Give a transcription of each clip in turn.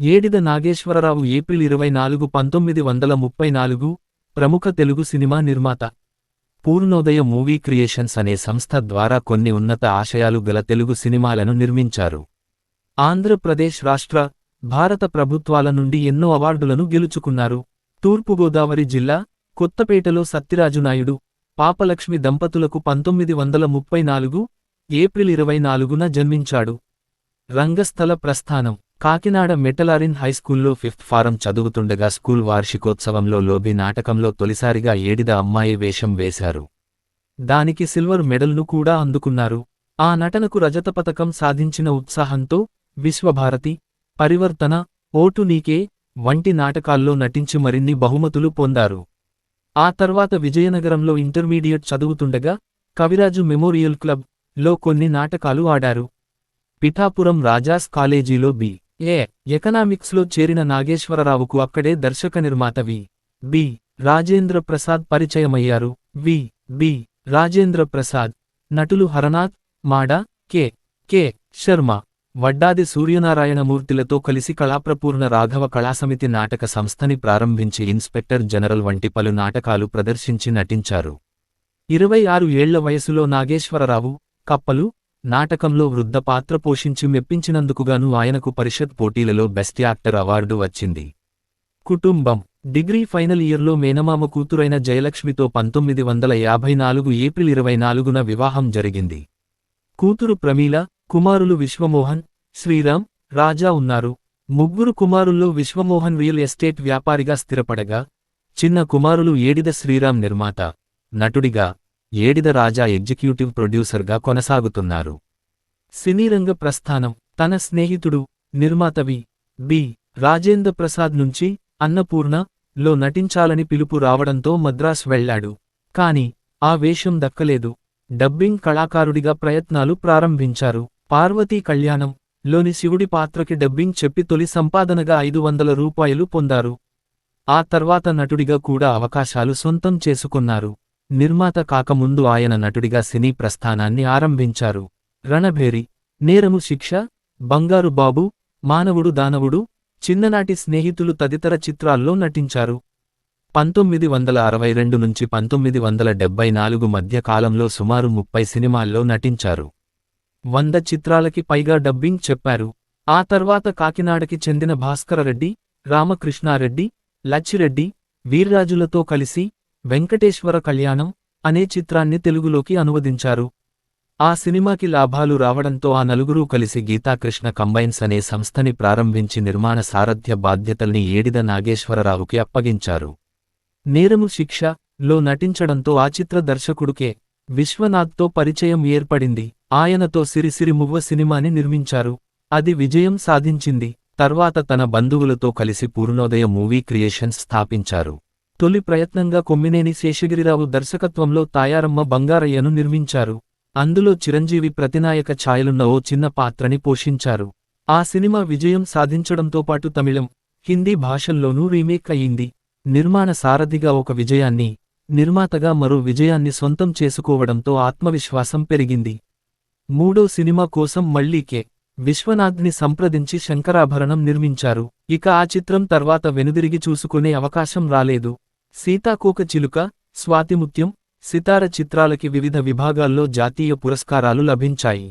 Edida Nageswararao April ఇరవై నాలుగు పంతొమ్మిది వందల ముప్పై నాలుగు ప్రముఖ తెలుగు సినిమా నిర్మాత. పూర్ణోదయ మూవీ క్రియేషన్స్ అనే సంస్థ ద్వారా కొన్ని ఉన్నత ఆశయాలు గల తెలుగు సినిమాలను నిర్మించారు. ఆంధ్రప్రదేశ్ రాష్ట్ర భారత ప్రభుత్వాల నుండి ఎన్నో అవార్డులను గెలుచుకున్నారు. తూర్పుగోదావరి జిల్లా కొత్తపేటలో సత్యరాజునాయుడు పాపలక్ష్మి దంపతులకు పంతొమ్మిది వందల ముప్పై నాలుగు ఏప్రిల్ ఇరవై నాలుగున జన్మించాడు. రంగస్థల ప్రస్థానం. కాకినాడ మెటలారిన్ హైస్కూల్లో ఫిఫ్త్ ఫారం చదువుతుండగా స్కూల్ వార్షికోత్సవంలో లోబి నాటకంలో తొలిసారిగా ఏడిద అమ్మాయి వేషం వేశారు. దానికి సిల్వర్ మెడల్ను కూడా అందుకున్నారు. ఆ నటనకు రజత పతకం సాధించిన ఉత్సాహంతో విశ్వభారతి పరివర్తన ఓటు నీకే వంటి నాటకాల్లో నటించి మరిన్ని బహుమతులు పొందారు. ఆ తర్వాత విజయనగరంలో ఇంటర్మీడియట్ చదువుతుండగా కవిరాజు మెమోరియల్ క్లబ్లో కొన్ని నాటకాలు ఆడారు. పిఠాపురం రాజాస్ కాలేజీలో బి. ఏ ఎకనామిక్స్లో చేరిన నాగేశ్వరరావుకు అక్కడే దర్శక నిర్మాత వి. బి. రాజేంద్ర ప్రసాద్ పరిచయమయ్యారు. వి. బి. రాజేంద్ర ప్రసాద్ నటులు హరనాథ్ మాడా కె. కె. శర్మ. వడ్డాది సూర్యనారాయణమూర్తిలతో కలిసి కళాప్రపూర్ణ రాఘవ కళాసమితి నాటక సంస్థని ప్రారంభించి ఇన్స్పెక్టర్ జనరల్ వంటి పలు నాటకాలు ప్రదర్శించి నటించారు. ఇరవై ఆరు ఏళ్ళ వయసులో నాగేశ్వరరావు కప్పలు నాటకంలో వృద్ధ పాత్ర పోషించి మెప్పించినందుకుగాను ఆయనకు పరిషత్ పోటీలలో బెస్ట్ యాక్టర్ అవార్డు వచ్చింది. కుటుంబం. డిగ్రీ ఫైనల్ ఇయర్లో మేనమామ కూతురైన జయలక్ష్మితో పంతొమ్మిది వందల యాభై నాలుగు ఏప్రిల్ ఇరవై నాలుగున వివాహం జరిగింది. కూతురు ప్రమీల కుమారులు విశ్వమోహన్ శ్రీరామ్ రాజా ఉన్నారు. ముగ్గురు కుమారుల్లో విశ్వమోహన్ రియల్ ఎస్టేట్ వ్యాపారిగా స్థిరపడగా చిన్న కుమారులు ఏడిద శ్రీరామ్ నిర్మాత. నటుడిగా ఏడిద రాజా ఎగ్జిక్యూటివ్ ప్రొడ్యూసర్గా కొనసాగుతున్నారు. సినీరంగ ప్రస్థానం తన స్నేహితుడు నిర్మాతవి బి. రాజేంద్ర ప్రసాద్ నుంచి అన్నపూర్ణ లో నటించాలని పిలుపు రావడంతో మద్రాస్ వెళ్ళాడు. కాని ఆ వేషం దక్కలేదు. డబ్బింగ్ కళాకారుడిగా ప్రయత్నాలు ప్రారంభించారు. పార్వతీ కళ్యాణం లోని శివుడి పాత్రకి డబ్బింగ్ చెప్పి తొలి సంపాదనగా ఐదు వందల రూపాయలు పొందారు. ఆ తర్వాత నటుడిగా కూడా అవకాశాలు సొంతం చేసుకున్నారు. నిర్మాత కాకముందు ఆయన నటుడిగా సినీ ప్రస్థానాన్ని ఆరంభించారు. రణభేరి నేరము శిక్ష బంగారు బాబు మానవుడు దానవుడు చిన్ననాటి స్నేహితులు తదితర చిత్రాల్లో నటించారు. పంతొమ్మిది వందల అరవై రెండు నుంచి పంతొమ్మిది వందల డెబ్బై నాలుగు మధ్య కాలంలో సుమారు ముప్పై సినిమాల్లో నటించారు. వంద చిత్రాలకి పైగా డబ్బింగ్ చెప్పారు. ఆ తర్వాత కాకినాడకి చెందిన భాస్కరరెడ్డి రామకృష్ణారెడ్డి లచ్చిరెడ్డి వీర్రాజులతో కలిసి వెంకటేశ్వర కళ్యాణం అనే చిత్రాన్ని తెలుగులోకి అనువదించారు. ఆ సినిమాకి లాభాలు రావడంతో ఆ నలుగురూ కలిసి గీతాకృష్ణ కంబైన్స్ అనే సంస్థని ప్రారంభించి నిర్మాణ సారథ్య బాధ్యతల్ని ఏడిద నాగేశ్వరరావుకి అప్పగించారు. నేరము శిక్ష లో నటించడంతో ఆ చిత్ర దర్శకుడుకే విశ్వనాథ్తో పరిచయం ఏర్పడింది. ఆయనతో సిరిసిరి మువ్వ సినిమాని నిర్మించారు. అది విజయం సాధించింది. తర్వాత తన బంధువులతో కలిసి పూర్ణోదయ మూవీ క్రియేషన్స్ స్థాపించారు. తొలి ప్రయత్నంగా కొమ్మినేని శేషగిరిరావు దర్శకత్వంలో తాయారమ్మ బంగారయ్యను నిర్మించారు. అందులో చిరంజీవి ప్రతినాయక ఛాయలున్న ఓ చిన్న పాత్రని పోషించారు. ఆ సినిమా విజయం సాధించడంతో పాటు తమిళం హిందీ భాషల్లోనూ రీమేక్ అయింది నిర్మాణ సారథిగా ఒక విజయాన్ని నిర్మాతగా మరో విజయాన్ని సొంతం చేసుకోవడంతో ఆత్మవిశ్వాసం పెరిగింది. మూడో సినిమా కోసం మళ్ళీ కె. విశ్వనాథ్ని సంప్రదించి శంకరాభరణం నిర్మించారు. ఇక ఆ చిత్రం తర్వాత వెనుదిరిగి చూసుకునే అవకాశం రాలేదు. సీతాకోక చిలుక స్వాతిముత్యం సితార చిత్రాలకి వివిధ విభాగాల్లో జాతీయ పురస్కారాలు లభించాయి.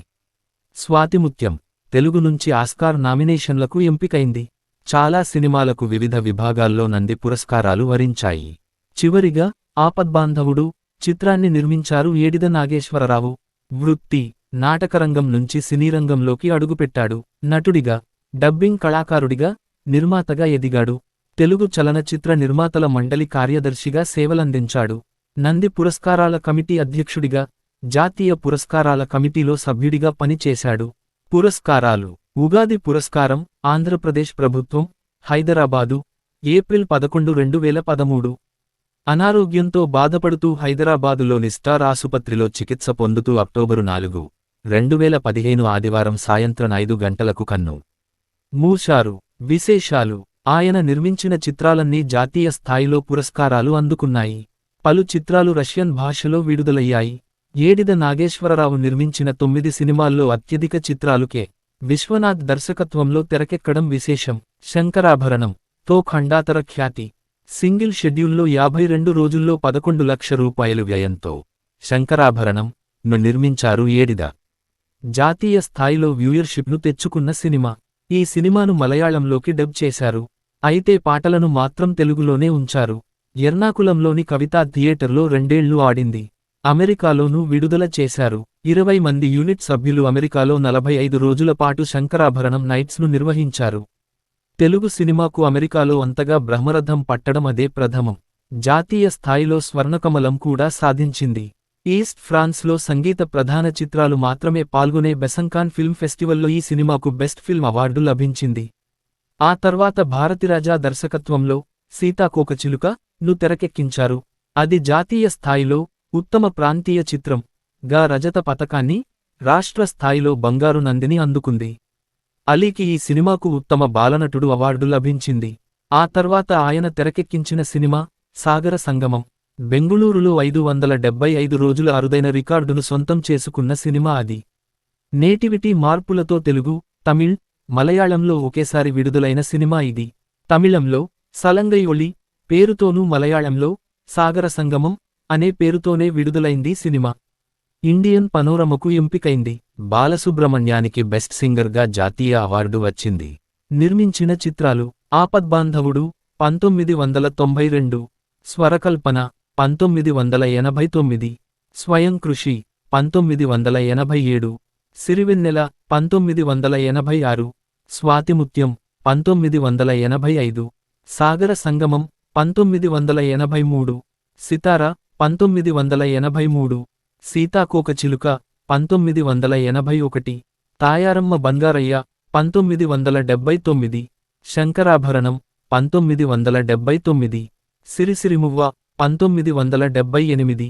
స్వాతిముత్యం తెలుగు నుంచి ఆస్కార్ నామినేషన్లకు ఎంపికైంది. చాలా సినిమాలకు వివిధ విభాగాల్లో నంది పురస్కారాలు వరించాయి. చివరిగా ఆపద్బాంధవుడు చిత్రాన్ని నిర్మించారు ఏడిద నాగేశ్వరరావు. వృత్తి నాటకరంగం నుంచి సినీరంగంలోకి అడుగుపెట్టాడు. నటుడిగా డబ్బింగ్ కళాకారుడిగా నిర్మాతగా ఎదిగాడు. తెలుగు చలనచిత్ర నిర్మాతల మండలి కార్యదర్శిగా సేవలందించాడు. నంది పురస్కారాల కమిటీ అధ్యక్షుడిగా జాతీయ పురస్కారాల కమిటీలో సభ్యుడిగా పనిచేశాడు. పురస్కారాలు. ఉగాది పురస్కారం ఆంధ్రప్రదేశ్ ప్రభుత్వం హైదరాబాదు ఏప్రిల్ పదకొండు రెండు వేల పదమూడు. అనారోగ్యంతో బాధపడుతూ హైదరాబాదులోని స్టార్ ఆసుపత్రిలో చికిత్స పొందుతూ అక్టోబరు నాలుగు రెండు వేల పదిహేను ఆదివారం సాయంత్రం ఐదు గంటలకు కన్ను. మూశారు. విశేషాలు. ఆయన నిర్మించిన చిత్రాలన్నీ జాతీయ స్థాయిలో పురస్కారాలు అందుకున్నాయి. పలు చిత్రాలు రష్యన్ భాషలో విడుదలయ్యాయి. ఏడిద నాగేశ్వరరావు నిర్మించిన తొమ్మిది సినిమాల్లో అత్యధిక చిత్రాలుకే విశ్వనాథ్ దర్శకత్వంలో తెరకెక్కడం విశేషం. శంకరాభరణం తో ఖండాతర ఖ్యాతి. సింగిల్ షెడ్యూల్లో యాభై రెండు రోజుల్లో పదకొండు లక్ష రూపాయలు వ్యయంతో శంకరాభరణం ను నిర్మించారు ఏడిద. జాతీయ స్థాయిలో వ్యూయర్షిప్ను తెచ్చుకున్న సినిమా. ఈ సినిమాను మలయాళంలోకి డబ్ చేశారు. అయితే పాటలను మాత్రం తెలుగులోనే ఉంచారు. ఎర్నాకులంలోని కవితా థియేటర్లో రెండేళ్ళు ఆడింది. అమెరికాలోనూ విడుదల చేశారు. ఇరవై మంది యూనిట్ సభ్యులు అమెరికాలో నలభై ఐదు రోజుల పాటు శంకరాభరణం నైట్స్ను నిర్వహించారు. తెలుగు సినిమాకు అమెరికాలో అంతగా బ్రహ్మరథం పట్టడం అదే ప్రథమం. జాతీయ స్థాయిలో స్వర్ణకమలం కూడా సాధించింది. ఈస్ట్ ఫ్రాన్స్లో సంగీత ప్రధాన చిత్రాలు మాత్రమే పాల్గొనే బెసంకాన్ ఫిల్మ్ ఫెస్టివల్లో ఈ సినిమాకు బెస్ట్ ఫిల్మ్ అవార్డు లభించింది. ఆ తర్వాత భారతిరాజా దర్శకత్వంలో సీతాకోకచిలుక ను తెరకెక్కించారు. అది జాతీయ స్థాయిలో ఉత్తమ ప్రాంతీయ చిత్రం గా రజత పతకాన్ని రాష్ట్ర స్థాయిలో బంగారు నందిని అందుకుంది. అలీకి ఈ సినిమాకు ఉత్తమ బాలనటుడు అవార్డు లభించింది. ఆ తర్వాత ఆయన తెరకెక్కించిన సినిమా సాగర సంగమం బెంగుళూరులో ఐదు వందల డెబ్బై ఐదు రోజుల అరుదైన రికార్డును సొంతం చేసుకున్న సినిమా అది. నేటివిటీ మార్పులతో తెలుగు తమిళ్ మలయాళంలో ఒకేసారి విడుదలైన సినిమా ఇది. తమిళంలో సలంగై ఒళి పేరుతోనూ మలయాళంలో సాగర సంగమం అనే పేరుతోనే విడుదలైంది సినిమా. ఇండియన్ పనోరమకు ఎంపికైంది. బాలసుబ్రహ్మణ్యానికి బెస్ట్ సింగర్గా జాతీయ అవార్డు వచ్చింది. నిర్మించిన చిత్రాలు ఆపద్బాంధవుడు పంతొమ్మిది వందల తొంభై రెండు స్వరకల్పన పంతొమ్మిది వందల ఎనభై తొమ్మిది స్వయం కృషి పంతొమ్మిది వందల ఎనభై ఏడు సిరివెన్నెల పంతొమ్మిది వందల ఎనభై ఆరు స్వాతిముత్యం పంతొమ్మిది వందల ఎనభై ఐదు సాగర సంగమం పంతొమ్మిది వందల ఎనభై మూడు సితార పంతొమ్మిది వందల ఎనభై మూడు సీతాకోకచిలుక పంతొమ్మిది వందల ఎనభై ఒకటి తాయారమ్మ బంగారయ్య పంతొమ్మిది వందల డెబ్బై తొమ్మిది శంకరాభరణం పంతొమ్మిది వందల డెబ్బై తొమ్మిది సిరిసిరిమువ్వ పంతొమ్మిది వందల డెబ్బై ఎనిమిది